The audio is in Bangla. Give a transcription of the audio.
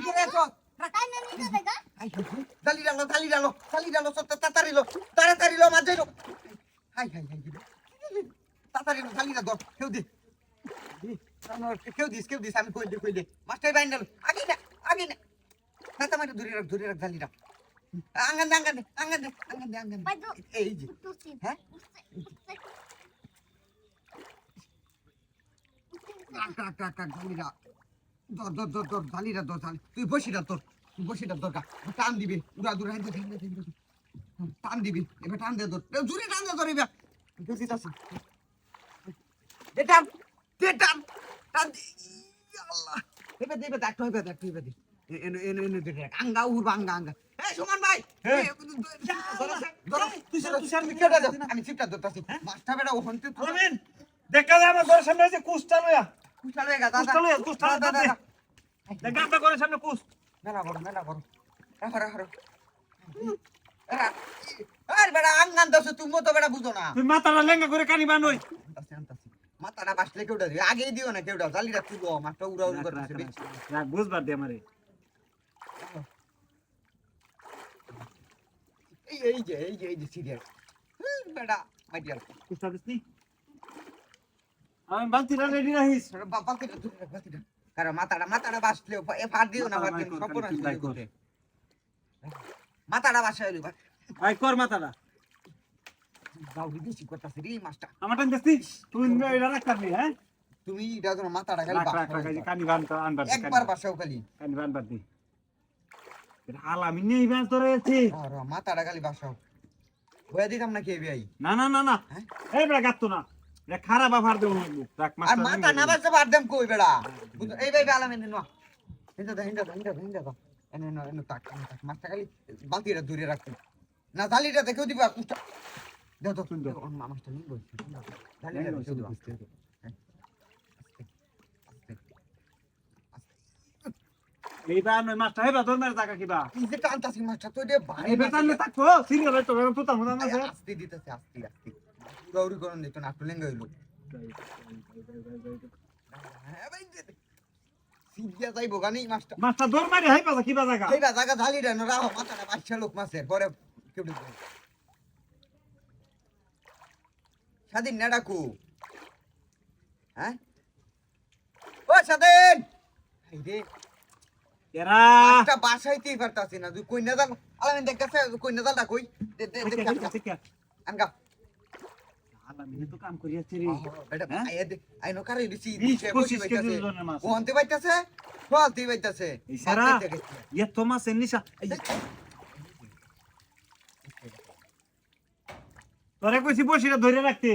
ভিতরে এসো দালি ডালো দালি ডালো দালি ডালো সব তাড়াতাড়ি লো তাড়াতাড়ি লো মাঝে লো হাই হাই হাই তাড়াতাড়ি লো দালি না কেউ দে কেউ দিস কেউ দিস আমি কই দে কই দে মাস্টার বাইন ডালো আগে না আগে না তাতা মারে দূরে রাখ দূরে রাখ দালি রাখ আঙ্গান দে আঙ্গান দে আঙ্গান দে আঙ্গান দে আঙ্গান দে এই যে হ্যাঁ? টাক টাক টাক টাক দালিরা তুই বসিটা তুই বসিটা দরকার টান দিবি। উড়া দূরে হাইতে টান দিবি। এবার টান দে টান দে তোর এবার। বুঝি যাচ্ছি দে টান দে টান টান আল্লাহ। এবার দে এবার দেখ তো এবার দেখ তো এবার দে এনে এনে এনে দে দেখ। আঙ্গা উড়বা আঙ্গা আঙ্গা। এই সুমন ভাই। হ্যাঁ। এ, ধরো, ধরো, তুই তুই আমি কেটে দাও। আমি চিপটা ধরতাছি। মাছটা বেটা ওখান থেকে দেখা যায় আমার ঘরের সামনে লইয়া কুষ্টা লয়ে মাথাটা লেঙ্গা করে কানি বানোই। মাথাটা বাসলে কেউটা দিও। আগেই দিও না কেউটা। জালিটা তুলো, মাছটা উড়া উড়ি করতেছে রাখ বুঝবার দে আমারে। এই, এই যে, এই যে, এই যে serial। বেটা, মাইটিয়ার। কুস্তা দিসনি আমি বালতিটা রেডি রাখিস। বালতিটা ধরে রাখ, বালতিটা। কারণ মাথাটা মাথাটা বাসলে এ ফাট দিও না ফাট দিও না, কর। মাথাটা বাসা হইল ভাই কর মাথাটা। বাউরি করতেছে রে মাছটা? দেখছিস তুই এটা হ্যাঁ? তুমি এটা যেন মাথাটা খালি কানি বান আনবার একবার বাসাও খালি। কানি বানবার দি। এটা আমি নেই ব্যাস ধরে আছি। মাথাটা খালি বাসাও। হয়ে দিতাম না কে ভাই না না না না। হ্যাঁ? এই বেড়া গাত্তো না। এটা খারাপ আবার দেবো রাখ আর মাছটা মাথা না। বাসতে পার দেম কই বেড়া? এই ভাই আলাম এনে নো হিন্দা দা হিন্দা দা হিন্দা দা হিন্দা দা। এনে নো এনে এনে তাক। মাছটা খালি বালতিটা দূরে রাখতে না জালিটা দেখেও দিবা কুষ্টা। দাও তো সুন্দর। ও মা মাছটা নিয়ে বলছি জালিটা দেখেও দিবা। হ্যাঁ? এইবার নয় মাছটা হেবা তোর মেরে টাকা কিবা? এই যে টানতাছি মাছটা তো রে ভাই এই বেতালে থাকব সিরিয়াল তো তো তার মধ্যে আছে আস্তে দিতেছে আস্তে আস্তে। একটু লেঙ্গা হইল। হ্যাঁ ভাই সিরিয়া যাইবো গানি মাছটা মাছটা দৌড় মারি হাই পাতা কিবা জায়গা? এই বা জায়গা ঢালি দেন রাহো মাথাটা বাচ্চা লোক মাছের পরে কেউ স্বাধীন না ডাকু। হ্যাঁ? ও স্বাধীন! রে। এরা মাছটা বাসাইতেই পারতাছি না তুই জাল আলামিন দেখ কই? দে দে দে ঠিক আছে ঠিক আছে আনগা আমি তো কাম করি আছি রে। এটা হ্যাঁ? আইনো কারে দিছি দিছে বসি বাইতাছে। বাইতাছে বাইতাছে। নিশা তোরে কইছি বসিটা ধরে রাখতে।